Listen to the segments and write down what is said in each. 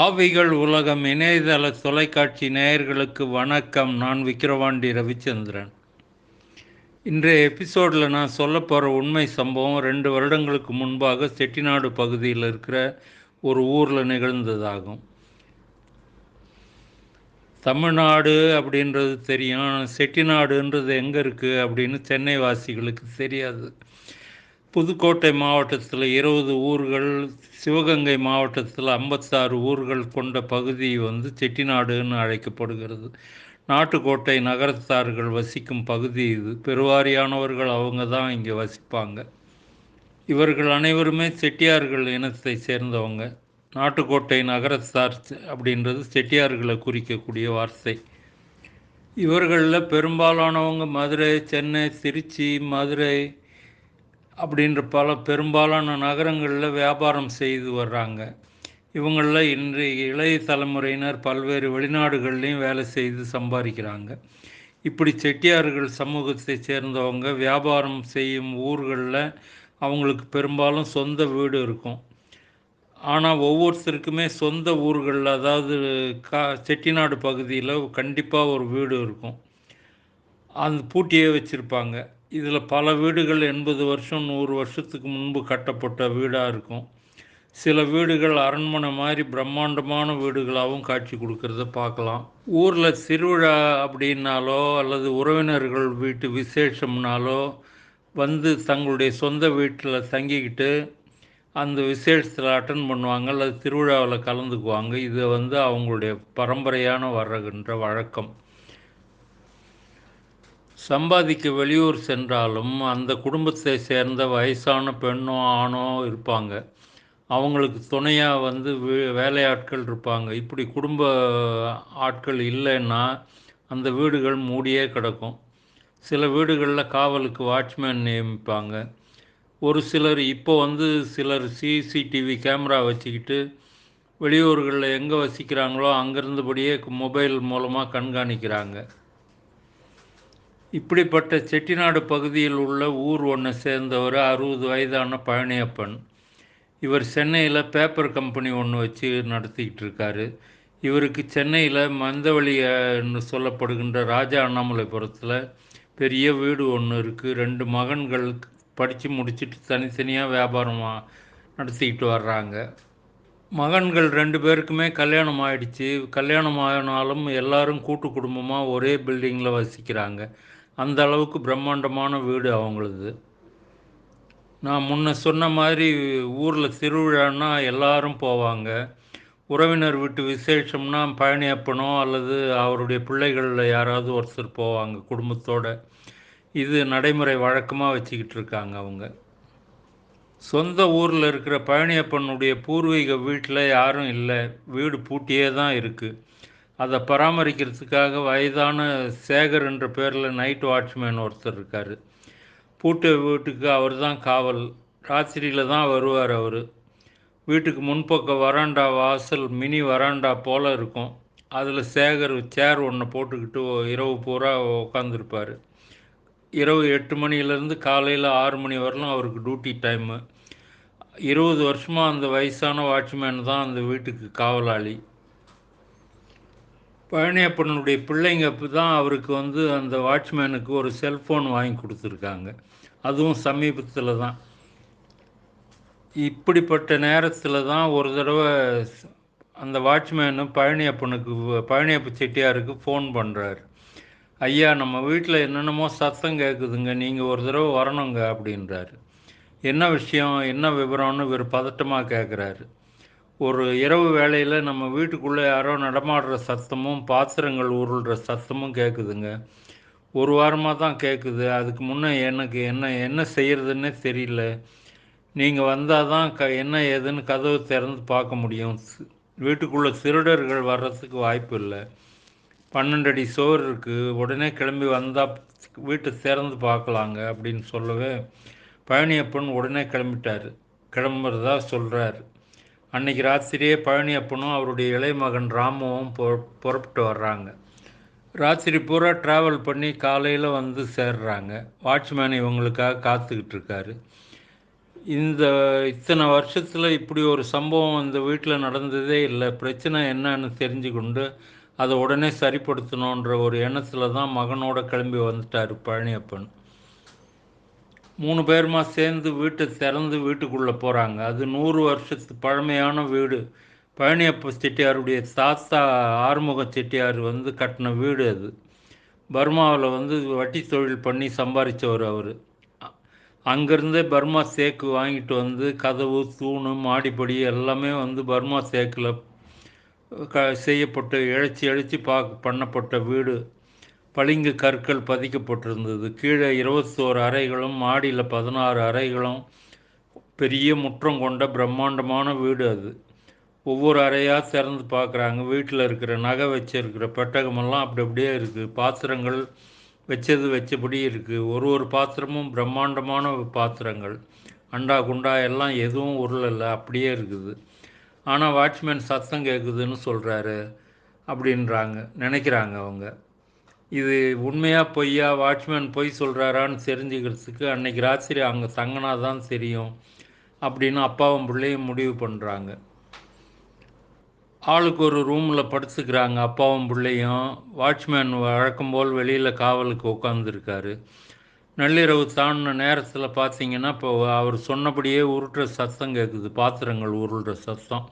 ஆவிகள் உலகம் இணையதள தொலைக்காட்சி நேயர்களுக்கு வணக்கம். நான் விக்கிரவாண்டி ரவிச்சந்திரன். இன்றைய எபிசோடில் நான் சொல்ல போகிற உண்மை சம்பவம் ரெண்டு வருடங்களுக்கு முன்பாக செட்டிநாடு பகுதியில் இருக்கிற ஒரு ஊரில் நிகழ்ந்ததாகும். தமிழ்நாடு அப்படின்றது தெரியும். செட்டிநாடுன்றது எங்கே இருக்குது அப்படின்னு சென்னை வாசிகளுக்கு தெரியாது. புதுக்கோட்டை மாவட்டத்தில் இருபது ஊர்கள் சிவகங்கை மாவட்டத்தில் ஐம்பத்தாறு ஊர்கள் கொண்ட பகுதி வந்து செட்டிநாடுன்னு அழைக்கப்படுகிறது. நாட்டுக்கோட்டை நகரத்தார்கள் வசிக்கும் பகுதி இது. பெருவாரியானவர்கள் அவங்க தான் இங்கே வசிப்பாங்க. இவர்கள் அனைவருமே செட்டியார்கள் இனத்தை சேர்ந்தவங்க. நாட்டுக்கோட்டை நகரத்தார் அப்படின்றது செட்டியார்களை குறிக்கக்கூடிய வார்த்தை. இவர்களில் பெரும்பாலானவங்க மதுரை சென்னை திருச்சி மதுரை அப்படின்ற பல பெரும்பாலான நகரங்களில் வியாபாரம் செய்து வர்றாங்க. இவங்களில் இன்றைய இளைய தலைமுறையினர் பல்வேறு வெளிநாடுகள்லையும் வேலை செய்து சம்பாதிக்கிறாங்க. இப்படி செட்டியார்கள் சமூகத்தை சேர்ந்தவங்க வியாபாரம் செய்யும் ஊர்களில் அவங்களுக்கு பெரும்பாலும் சொந்த வீடு இருக்கும். ஆனால் ஒவ்வொருத்தருக்குமே சொந்த ஊர்களில் அதாவது கா செட்டிநாடு பகுதியில் கண்டிப்பாக ஒரு வீடு இருக்கும். அந்த பூட்டியே வச்சுருப்பாங்க. இதில் பல வீடுகள் எண்பது வருஷம் நூறு வருஷத்துக்கு முன்பு கட்டப்பட்ட வீடாக இருக்கும். சில வீடுகள் அரண்மனை மாதிரி பிரம்மாண்டமான வீடுகளாகவும் காட்சி கொடுக்கறத பார்க்கலாம். ஊரில் திருவிழா அப்படின்னாலோ அல்லது உறவினர்கள் வீட்டு விசேஷம்னாலோ வந்து தங்களுடைய சொந்த வீட்டில் தங்கிக்கிட்டு அந்த விசேஷத்தில் அட்டன் பண்ணுவாங்க அல்லது திருவிழாவில் கலந்துக்குவாங்க. இது வந்து அவங்களுடைய பரம்பரையான வர்றகின்ற வழக்கம். சம்பாதிக்க வெளியூர் சென்றாலும் அந்த குடும்பத்தை சேர்ந்த வயசான பெண்ணோ ஆணோ இருப்பாங்க. அவங்களுக்கு துணையாக வந்து வேலையாட்கள் இருப்பாங்க. இப்படி குடும்ப ஆட்கள் இல்லைன்னா அந்த வீடுகள் மூடியே கிடக்கும். சில வீடுகளில் காவலுக்கு வாட்ச்மேன் நியமிப்பாங்க. ஒரு சிலர் இப்போ வந்து சிலர் சிசிடிவி கேமரா வச்சுக்கிட்டு வெளியூர்களில் எங்கே வசிக்கிறாங்களோ அங்கேருந்தபடியே மொபைல் மூலமாக கண்காணிக்கிறாங்க. இப்படிப்பட்ட செட்டிநாடு பகுதியில் உள்ள ஊர் ஒன்றை சேர்ந்தவர் அறுபது வயதான பழனியப்பன். இவர் சென்னையில் பேப்பர் கம்பெனி ஒன்று வச்சு நடத்திக்கிட்டு இருக்காரு. இவருக்கு சென்னையில் மந்தவழின்னு சொல்லப்படுகின்ற ராஜா அண்ணாமலைபுரத்தில் பெரிய வீடு ஒன்று இருக்குது ரெண்டு மகன்கள் படித்து முடிச்சுட்டு தனித்தனியாக வியாபாரமாக நடத்திக்கிட்டு வர்றாங்க. மகன்கள் ரெண்டு பேருக்குமே கல்யாணம் ஆயிடுச்சு. கல்யாணம் ஆனாலும் எல்லாரும் கூட்டு குடும்பமாக ஒரே பில்டிங்கில் வசிக்கிறாங்க. அந்த அளவுக்கு பிரம்மாண்டமான வீடு அவங்களது. நான் முன்ன சொன்ன மாதிரி ஊரில் திருவிழான்னா எல்லாரும் போவாங்க. உறவினர் வீட்டு விசேஷம்னா பழனியப்பனோ அல்லது அவருடைய பிள்ளைகளில் யாராவது ஒருத்தர் போவாங்க குடும்பத்தோடு. இது நடைமுறை வழக்கமாக வச்சுக்கிட்டு இருக்காங்க அவங்க. சொந்த ஊரில் இருக்கிற பழனியப்பனுடைய பூர்வீக வீட்டில் யாரும் இல்லை. வீடு பூட்டியே தான் இருக்குது அதை பராமரிக்கிறதுக்காக வயதான சேகர் என்ற பேரில் நைட் வாட்ச்மேன் ஒருத்தர் இருக்கார். பூட்டு வீட்டுக்கு அவர் தான் காவல். ராத்திரியில் தான் வருவார் அவர். வீட்டுக்கு முன்பக்க வராண்டா வாசல் மினி வராண்டா போல் இருக்கும். அதில் சேகர் சேர் ஒன்று போட்டுக்கிட்டு இரவு பூரா உட்காந்துருப்பார் இரவு எட்டு மணிலேருந்து காலையில் ஆறு மணி வரலும் அவருக்கு டியூட்டி டைமு இருபது வருஷமாக அந்த வயசான வாட்ச்மேன் தான் அந்த வீட்டுக்கு காவலாளி. பழனியப்பனுடைய பிள்ளைங்க தான் அவருக்கு வந்து அந்த வாட்ச்மேனுக்கு ஒரு செல்ஃபோன் வாங்கி கொடுத்துருக்காங்க. அதுவும் சமீபத்தில் தான். இப்படிப்பட்ட நேரத்தில் தான் ஒரு தடவை அந்த வாட்ச்மேனு பழனியப்பனுக்கு பழனியப்ப செட்டியாருக்கு ஃபோன் பண்ணுறாரு ஐயா நம்ம வீட்டில் என்னென்னமோ சத்தம் கேட்குதுங்க நீங்கள் ஒரு தடவை வரணுங்க அப்படின்றாரு. என்ன விஷயம் என்ன விவரம்னு இவர் பதட்டமாக கேட்குறாரு ஒரு இரவு வேளையில் நம்ம வீட்டுக்குள்ளே யாரோ நடமாடுற சத்தமும் பாத்திரங்கள் உருள்ற சத்தமும் கேட்குதுங்க ஒரு வாரமாக தான் கேட்குது அதுக்கு முன்னே எனக்கு என்ன என்ன செய்கிறதுன்னே தெரியல. நீங்கள் வந்தால் தான் க என்ன ஏதுன்னு கதவு திறந்து பார்க்க முடியும். வீட்டுக்குள்ளே திருடர்கள் வர்றதுக்கு வாய்ப்பு இல்லை. பன்னெண்டு அடி சோறு இருக்குது உடனே கிளம்பி வந்தால் வீட்டை திறந்து பார்க்கலாங்க அப்படின்னு சொல்லவே பழனியப்பன் உடனே கிளம்பிட்டார். கிளம்புறதா சொல்கிறார் அன்னைக்கு ராத்திரியே பழனி அப்பனும் அவருடைய இளைய மகன் ராமுவும் புறப்பட்டு வர்றாங்க. ராத்திரி பூரா ட்ராவல் பண்ணி காலையில் வந்து சேர்றாங்க. வாட்ச்மேன் இவங்களுக்காக காத்துக்கிட்டு இருக்காரு. இந்த இத்தனை வருஷத்தில் இப்படி ஒரு சம்பவம் இந்த வீட்டில் நடந்ததே இல்லை. பிரச்சனை என்னன்னு தெரிஞ்சு கொண்டு அதை உடனே சரிப்படுத்தணுன்ற ஒரு எண்ணத்தில் தான் மகனோட கிளம்பி வந்துட்டார் பழனியப்பன் மூணு பேருமா சேர்ந்து வீட்டை திறந்து வீட்டுக்குள்ளே போகிறாங்க அது நூறு வருஷத்து பழமையான வீடு. பழனியப்ப செட்டியாருடைய தாத்தா ஆறுமுக செட்டியார் வந்து கட்டின வீடு அது. பர்மாவில் வந்து வட்டி தொழில் பண்ணி சம்பாதிச்சவர் அவர். அங்கேருந்தே பர்மா சேக்கு வாங்கிட்டு வந்து கதவு தூணு மாடிப்படி எல்லாமே வந்து பர்மா சேக்கில் க செய்யப்பட்ட இழைச்சி இழைச்சி பா பண்ணப்பட்ட வீடு. பளிங்கு கற்கள் பதிக்கப்பட்டிருந்தது. கீழே இருபத்தோரு அறைகளும் மாடியில் பதினாறு அறைகளும் பெரிய முற்றம் கொண்ட பிரம்மாண்டமான வீடு அது. ஒவ்வொரு அறையாக திறந்து பார்க்குறாங்க வீட்டில் இருக்கிற நகை வச்சிருக்கிற பெட்டகமெல்லாம் அப்படி அப்படியே இருக்குது பாத்திரங்கள் வச்சது வச்சபடி இருக்குது ஒரு ஒரு பாத்திரமும் பிரம்மாண்டமான பாத்திரங்கள். அண்டா குண்டா எல்லாம் எதுவும் உருளலை அப்படியே இருக்குது. ஆனால் வாட்ச்மேன் சத்தம் கேட்குதுன்னு சொல்கிறாரு அப்படின்றாங்க. நினைக்கிறாங்க அவங்க. இது உண்மையாக பொய்யா? வாட்ச்மேன் பொய் சொல்கிறாரான்னு தெரிஞ்சுக்கிறதுக்கு அன்னைக்கு ராத்திரி அங்கே தங்கினா தான் தெரியும் அப்படின்னு அப்பாவும் பிள்ளையும் முடிவு பண்ணுறாங்க ஆளுக்கு ஒரு ரூமில் படுத்துக்கிறாங்க அப்பாவும் பிள்ளையும். வாட்ச்மேன் வழக்கம் போல் வெளியில் காவலுக்கு உட்காந்துருக்காரு நள்ளிரவு தாண்டின நேரத்தில் பார்த்தீங்கன்னா இப்போ அவர் சொன்னபடியே உருட்டுற சத்தம் கேட்குது பாத்திரங்கள் உருள்கிற சத்தம்.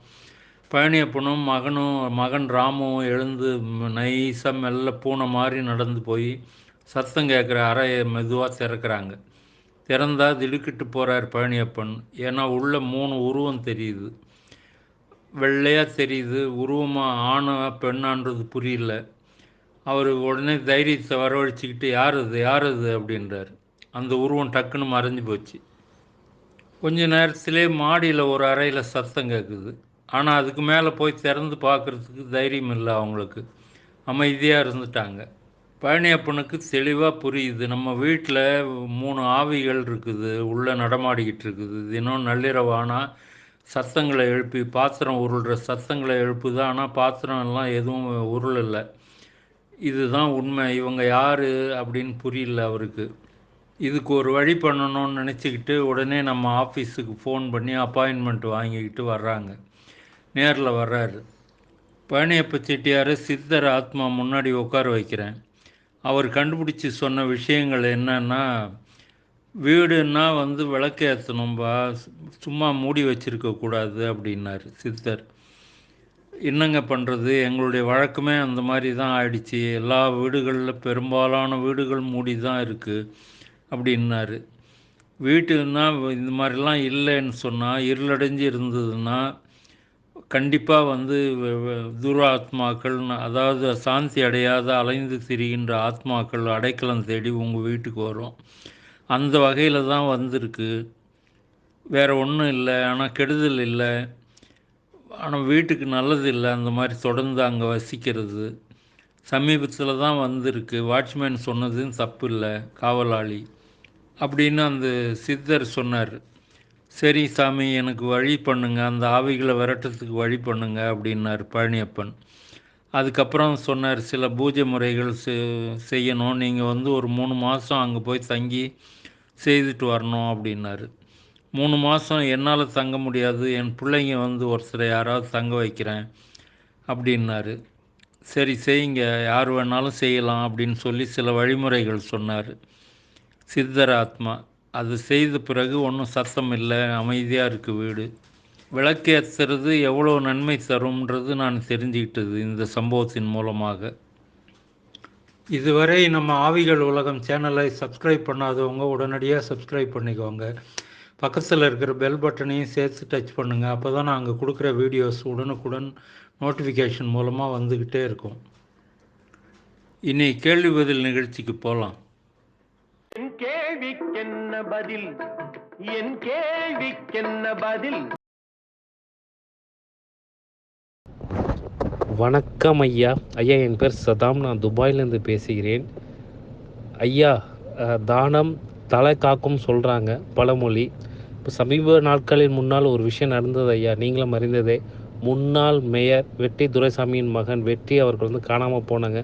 பழனியப்பனும் மகனும் மகன் ராமும் எழுந்து நைஸாக மெல்ல பூனை மாதிரி நடந்து போய் சத்தம் கேட்குற அறையை மெதுவாக திறக்கிறாங்க. திறந்தா திடுக்கிட்டு போகிறார் பழனியப்பன் ஏன்னா உள்ள மூணு உருவம் தெரியுது. வெள்ளையாக தெரியுது உருவமாக ஆணா பெண்ணான்றது புரியல. அவர் உடனே தைரியத்தை வரவழைச்சிக்கிட்டு யார் அது யார் அது அப்படின்றார். அந்த உருவம் டக்குன்னு மறைஞ்சு போச்சு. கொஞ்ச நேரத்திலே மாடியில் ஒரு அறையில் சத்தம் கேட்குது ஆனால் அதுக்கு மேலே போய் திறந்து பார்க்குறதுக்கு தைரியம் இல்லை அவங்களுக்கு. அமைதியாக இருந்துட்டாங்க. பழனியப்பனுக்கு தெளிவாக புரியுது. நம்ம வீட்டில் மூணு ஆவிகள் இருக்குது. உள்ளே நடமாடிக்கிட்டு இருக்குது. தினம் நள்ளிரவானா சத்தங்களை எழுப்பி பாத்திரம் உருள்கிற சத்தங்களை எழுப்புது. ஆனால் பாத்திரம் எல்லாம் எதுவும் உருளலை. இதுதான் உண்மை. இவங்க யார் அப்படின்னு புரியல அவருக்கு. இதுக்கு ஒரு வழி பண்ணணும்னு நினச்சிக்கிட்டு உடனே நம்ம ஆஃபீஸுக்கு ஃபோன் பண்ணி அப்பாயின்மெண்ட் வாங்கிக்கிட்டு வர்றாங்க. நேரில் வர்றாரு. பழனியப்ப செட்டியார் சித்தர் ஆத்மா முன்னாடி உட்கார வைக்கிறேன். அவர் கண்டுபிடிச்சி சொன்ன விஷயங்கள் என்னன்னா வீடுன்னா வந்து விளக்கு ஏற்றணும்பா சும்மா மூடி வச்சுருக்கக்கூடாது அப்படின்னாரு சித்தர். என்னங்க பண்ணுறது எங்களுடைய வழக்கமே அந்த மாதிரி தான் ஆயிடுச்சு. எல்லா வீடுகளில் பெரும்பாலான வீடுகள் மூடி தான் இருக்குது அப்படின்னாரு. வீட்டுன்னா இந்த மாதிரிலாம் இல்லைன்னு சொன்னால் இருளடைஞ்சு இருந்ததுன்னா கண்டிப்பாக வந்து தூர ஆத்மாக்கள் அதாவது சாந்தி அடையாத அலைந்து திரிகின்ற ஆத்மாக்கள் அடைக்கலம் தேடி உங்கள் வீட்டுக்கு வரும் அந்த வகையில் தான் வந்திருக்கு. வேறு ஒன்றும் இல்லை ஆனால் கெடுதல் இல்லை. ஆனால் வீட்டுக்கு நல்லது இல்லை அந்த மாதிரி தொடர்ந்து அங்கே வசிக்கிறது. சமீபத்தில் தான் வந்திருக்கு. வாட்ச்மேன் சொன்னதும் தப்பு இல்லை காவலாளி. அப்படின்னு அந்த சித்தர் சொன்னார். சரி சாமி எனக்கு வழி பண்ணுங்க. அந்த ஆவிகளை விரட்டுறதுக்கு வழி பண்ணுங்க அப்படின்னார் பழனியப்பன். அதுக்கப்புறம் சொன்னார் சில பூஜை முறைகள் செய்யணும். நீங்கள் வந்து ஒரு மூணு மாதம் அங்கே போய் தங்கி செய்துட்டு வரணும் அப்படின்னாரு. மூணு மாதம் என்னால் தங்க முடியாது. என் பிள்ளைங்க வந்து ஒருத்தரை யாராவது தங்க வைக்கிறேன் அப்படின்னாரு. சரி செய்யுங்க. யார் வேணாலும் செய்யலாம் அப்படின்னு சொல்லி சில வழிமுறைகள் சொன்னார். சித்தர் ஆத்மா அது செய்த பிறகு ஒன்றும் சத்தம் இல்லை அமைதியாக இருக்குது வீடு. விளக்கு ஏற்றுறது எவ்வளோ நன்மை தரும்ன்றது நான் தெரிஞ்சுக்கிட்டது இந்த சம்பவத்தின் மூலமாக. இதுவரை நம்ம ஆவிகள் உலகம் சேனலை சப்ஸ்கிரைப் பண்ணாதவங்க உடனடியாக சப்ஸ்கிரைப் பண்ணிக்கோங்க. பக்கத்தில் இருக்கிற பெல் பட்டனையும் சேர்த்து டச் பண்ணுங்கள் அப்போ தான் நாங்கள் கொடுக்குற வீடியோஸ் உடனுக்குடன் நோட்டிஃபிகேஷன் மூலமாக வந்துக்கிட்டே இருக்கும். இனி கேள்வி பதில் நிகழ்ச்சிக்கு போகலாம் என் கேள்விக்கென்ன பதில்? என் கேள்விக்கென்ன பதில்? வணக்கம் ஐயா. ஐயா என் பேர் சதாம். நான் துபாயிலேருந்து பேசுகிறேன். ஐயா தானம் தலை காக்கும் சொல்கிறாங்க பழமொழி. இப்போ சமீப நாட்களில் முன்னால் ஒரு விஷயம் நடந்தது ஐயா. நீங்களும் அறிந்ததே முன்னாள் மேயர் வெற்றி துரைசாமியின் மகன் வெற்றி அவர்கள் வந்து காணாமல் போனாங்க.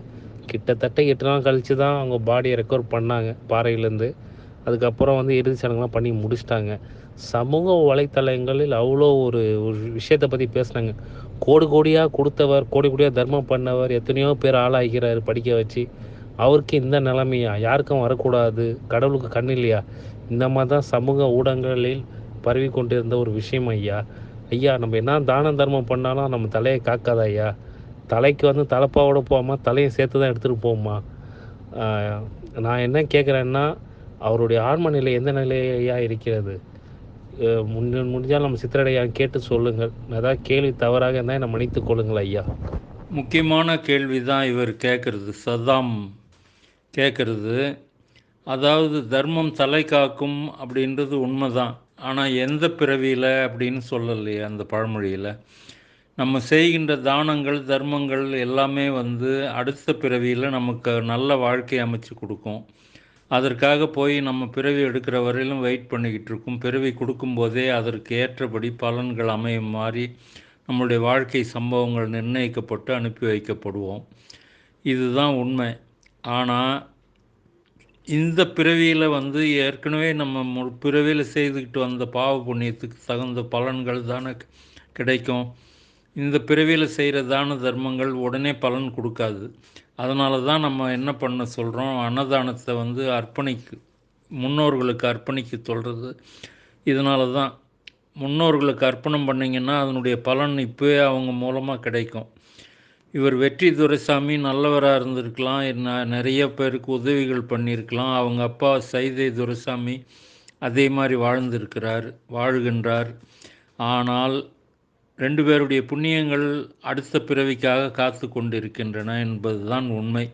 கிட்டத்தட்ட எட்டு நாள் கழித்து தான் அவங்க பாடியை ரெக்கவர் பண்ணாங்க பாறையிலேருந்து. அதுக்கப்புறம் வந்து இறுதி சடங்குலாம் பண்ணி முடிச்சிட்டாங்க. சமூக வலைத்தளங்களில் அவ்வளோ ஒரு விஷயத்தை பற்றி பேசுனாங்க. கோடி கோடியாக கொடுத்தவர் கோடி கோடியாக தர்மம் பண்ணவர் எத்தனையோ பேர் ஆளாகிறார் படிக்க வச்சு. அவருக்கு இந்த நிலைமையா? யாருக்கும் வரக்கூடாது? கடவுளுக்கு கண் இல்லையா? இந்த மாதிரி தான் சமூக ஊடகங்களில் பரவி கொண்டிருந்த ஒரு விஷயம் ஐயா. ஐயா நம்ம என்ன தானம் தர்மம் பண்ணாலும் நம்ம தலையை காக்காத ஐயா? தலைக்கு வந்து தலைப்பாவோட போமா தலையை சேர்த்து தான் எடுத்துகிட்டு போமா நான் என்ன கேட்குறேன்னா அவருடைய ஆன்ம நிலை எந்த நிலையாக இருக்கிறது? அஹ் முன்ன முடிஞ்சால் நம்ம சித்திரடையா கேட்டு சொல்லுங்கள். ஏதாவது கேள்வி தவறாக இருந்தால் என்னை மன்னித்து கொள்ளுங்கள் ஐயா. முக்கியமான கேள்வி தான் இவர் கேட்குறது சதாம் கேட்குறது அதாவது தர்மம் தலை காக்கும் அப்படின்றது உண்மைதான். ஆனால் எந்த பிறவியில் அப்படின்னு சொல்லலையே அந்த பழமொழியில். நம்ம செய்கின்ற தானங்கள் தர்மங்கள் எல்லாமே வந்து அடுத்த பிறவியில் நமக்கு நல்ல வாழ்க்கை அமைச்சு கொடுக்கும். அதற்காக போய் நம்ம பிறவி எடுக்கிற வரையிலும் வெயிட் பண்ணிக்கிட்டு இருக்கோம். பிறவி கொடுக்கும்போதே அதற்கு ஏற்றபடி பலன்கள் அமையும் மாதிரி நம்மளுடைய வாழ்க்கை சம்பவங்கள் நிர்ணயிக்கப்பட்டு அனுப்பி வைக்கப்படுவோம். இதுதான் உண்மை. ஆனால் இந்த பிறவியில் வந்து ஏற்கனவே நம்ம மு பிறவியில் செய்துக்கிட்டு வந்த பாவ புண்ணியத்துக்கு தகுந்த பலன்கள் தானே கிடைக்கும். இந்த பிறவியில் செய்கிற தான தர்மங்கள் உடனே பலன் கொடுக்காது. அதனால தான் நம்ம என்ன பண்ண சொல்கிறோம் அன்னதானத்தை வந்து அர்ப்பணிக்கு முன்னோர்களுக்கு அர்ப்பணிக்க சொல்கிறது இதனால தான் முன்னோர்களுக்கு அர்ப்பணம் பண்ணிங்கன்னா அதனுடைய பலன் இப்போவே அவங்க மூலமாக கிடைக்கும். இவர் வெற்றி துரைசாமி நல்லவராக இருந்திருக்கலாம். ந- நிறைய பேருக்கு உதவிகள் பண்ணியிருக்கலாம் அவங்க அப்பா சைதை துரைசாமி அதே மாதிரி வாழ்ந்திருக்கிறார் வாழ்கின்றார். ஆனால் ரெண்டு பேருடைய புண்ணியங்கள் அடுத்த பிறவிக்காக காத்து கொண்டிருக்கின்றன என்பதுதான் உண்மை.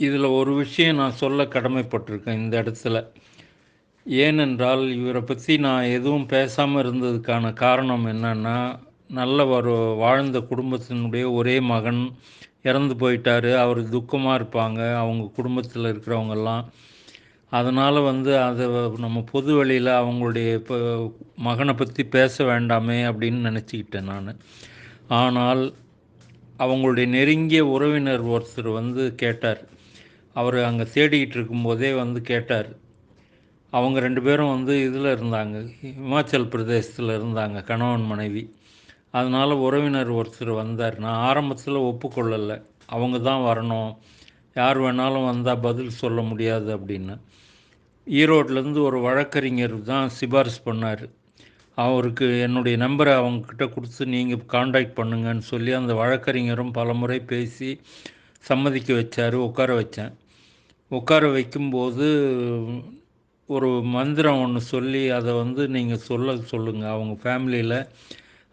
இதில் ஒரு விஷயம் நான் சொல்ல கடமைப்பட்டிருக்கேன் இந்த இடத்துல. ஏனென்றால் இவரை பற்றி நான் எதுவும் பேசாமல் இருந்ததுக்கான காரணம் என்னன்னா நல்ல ஒரு வாழ்ந்த குடும்பத்தினுடைய ஒரே மகன் இறந்து போயிட்டார். அவர் துக்கமாக இருப்பாங்க. அவங்க குடும்பத்தில் இருக்கிறவங்கெல்லாம் அதனால் வந்து அதை நம்ம பொது வழியில் அவங்களுடைய இப்போ மகனை பற்றி பேச வேண்டாமே அப்படின்னு நினச்சிக்கிட்டேன் நான். ஆனால் அவங்களுடைய நெருங்கிய உறவினர் ஒருத்தர் வந்து கேட்டார். அவர் அங்கே தேடிக்கிட்டு இருக்கும்போதே வந்து கேட்டார். அவங்க ரெண்டு பேரும் வந்து இதில் இருந்தாங்க இமாச்சல் பிரதேசத்தில் இருந்தாங்க கணவன் மனைவி. அதனால் உறவினர் ஒருத்தர் வந்தார். நான் ஆரம்பத்தில் ஒப்புக்கொள்ளலை. அவங்க தான் வரணும். யார் வேணாலும் வந்தால் பதில் சொல்ல முடியாது அப்படின்னு. ஈரோட்லேருந்து ஒரு வழக்கறிஞர் தான் சிபாரிசு பண்ணார். அவருக்கு என்னுடைய நம்பரை அவங்கக்கிட்ட கொடுத்து நீங்கள் காண்டாக்ட் பண்ணுங்கன்னு சொல்லி அந்த வழக்கறிஞரும் பல முறை பேசி சம்மதிக்க வச்சார் உட்கார வச்சேன். உட்கார வைக்கும்போது ஒரு மந்திரம் ஒன்று சொல்லி அதை வந்து நீங்கள் சொல்ல சொல்லுங்கள் அவங்க ஃபேமிலியில்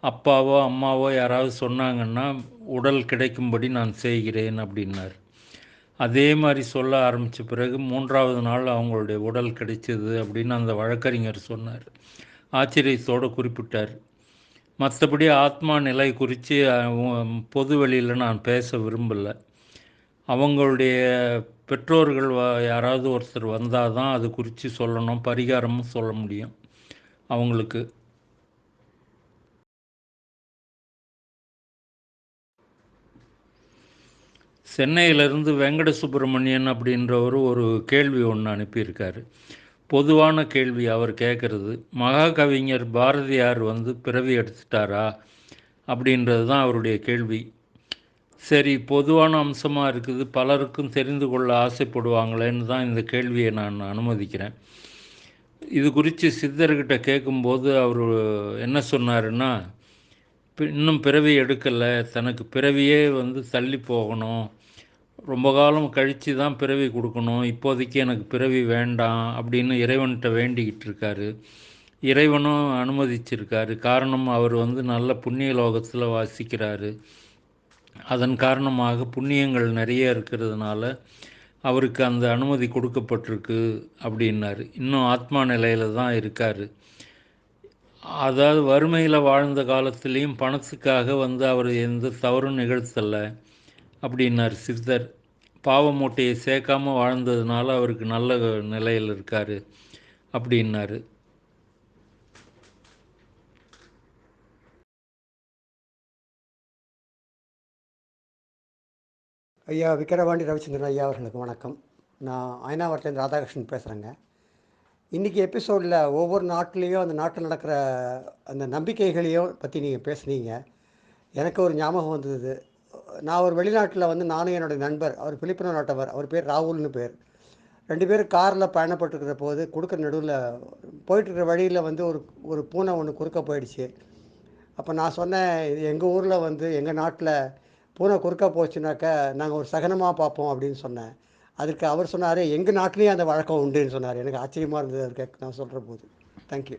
அப்பாவோ அம்மாவோ யாராவது சொன்னாங்கன்னா உடல் கிடைக்கும்படி நான் செய்கிறேன் அப்படின்னார். அதே மாதிரி சொல்ல ஆரம்பித்த பிறகு மூன்றாவது நாள் அவங்களுடைய உடல் கிடைச்சது அப்படின்னு அந்த வழக்கறிஞர் சொன்னார். ஆச்சரியத்தோடு குறிப்பிட்டார். மற்றபடி ஆத்மா நிலை குறித்து பொது வெளியில் நான் பேச விரும்பலை. அவங்களுடைய பெற்றோர்கள் வ- யாராவது ஒருத்தர் வந்தால் தான் அது குறித்து சொல்லணும் பரிகாரமும் சொல்ல முடியும் அவங்களுக்கு. சென்னையிலிருந்து வெங்கட சுப்பிரமணியன் அப்படின்றவர் ஒரு கேள்வி ஒன்று அனுப்பியிருக்காரு. பொதுவான கேள்வி அவர் கேட்குறது மகாகவிஞர் பாரதியார் வந்து பிறவி எடுத்துட்டாரா? அப்படின்றது தான் அவருடைய கேள்வி. சரி பொதுவான அம்சமாக இருக்குது பலருக்கும் தெரிந்து கொள்ள ஆசைப்படுவாங்களேன்னு தான் இந்த கேள்வியை நான் அனுமதிக்கிறேன். இது குறித்து சித்தர்கிட்ட கேட்கும்போது அவர் என்ன சொன்னாருன்னா இன்னும் பிறவி எடுக்கலை தனக்கு பிறவியே வந்து தள்ளி போகணும். ரொம்ப காலம் கழித்து தான் பிறவி கொடுக்கணும். இப்போதைக்கு எனக்கு பிறவி வேண்டாம் அப்படின்னு இறைவன்கிட்ட வேண்டிக்கிட்டு இருக்காரு. இறைவனும் அனுமதிச்சிருக்காரு. காரணம் அவர் வந்து நல்ல புண்ணிய லோகத்தில் வாசிக்கிறாரு. அதன் காரணமாக புண்ணியங்கள் நிறைய இருக்கிறதுனால அவருக்கு அந்த அனுமதி கொடுக்கப்பட்டிருக்கு அப்படின்னாரு. இன்னும் ஆத்மா நிலையில் தான் இருக்கார். அதாவது வறுமையில் வாழ்ந்த காலத்துலேயும் பணத்துக்காக வந்து அவர் எந்த தவறும் நிகழ்த்தலை. அப்படின்னார் சித்தர். பாவ மூட்டையை சேர்க்காமல் வாழ்ந்ததுனால அவருக்கு நல்ல நிலையில் இருக்கார் அப்படின்னாரு. ஐயா விக்கிரவாண்டி ரவிச்சந்திரன் ஐயா அவர்களுக்கு வணக்கம். நான் அயனாவரத்துலேருந்து ராதாகிருஷ்ணன் பேசுகிறேங்க இன்றைக்கி எபிசோடில் ஒவ்வொரு நாட்டிலையும் அந்த நாட்டில் நடக்கிற அந்த நம்பிக்கைகளையும் பற்றி நீங்கள் பேசுனீங்க. எனக்கு ஒரு ஞாபகம் வந்தது. நான் ஒரு வெளிநாட்டில் வந்து நானும் என்னுடைய நண்பர் அவர் பிலிப்பினோ நாட்டவர் அவர் பேர் ராகுல்னு பேர். ரெண்டு பேரும் காரில் பயணப்பட்டுருக்கிற போது குறுக்க நடுவில் போயிட்டுருக்கிற வழியில் வந்து ஒரு ஒரு பூனை ஒன்று குறுக்க போயிடுச்சு. அப்போ நான் சொன்னேன் இது எங்கள் ஊரில் வந்து எங்கள் நாட்டில் பூனை குறுக்க போச்சுனாக்கா நாங்கள் ஒரு சகனமாக பார்ப்போம் அப்படின்னு சொன்னேன். அதுக்கு அவர் சொன்னார் எங்கள் நாட்டிலையும் அந்த வழக்கம் உண்டுன்னு சொன்னார். எனக்கு ஆச்சரியமாக இருந்தது அதுக்கு கேட்க நான் சொல்கிற போது. தேங்க்யூ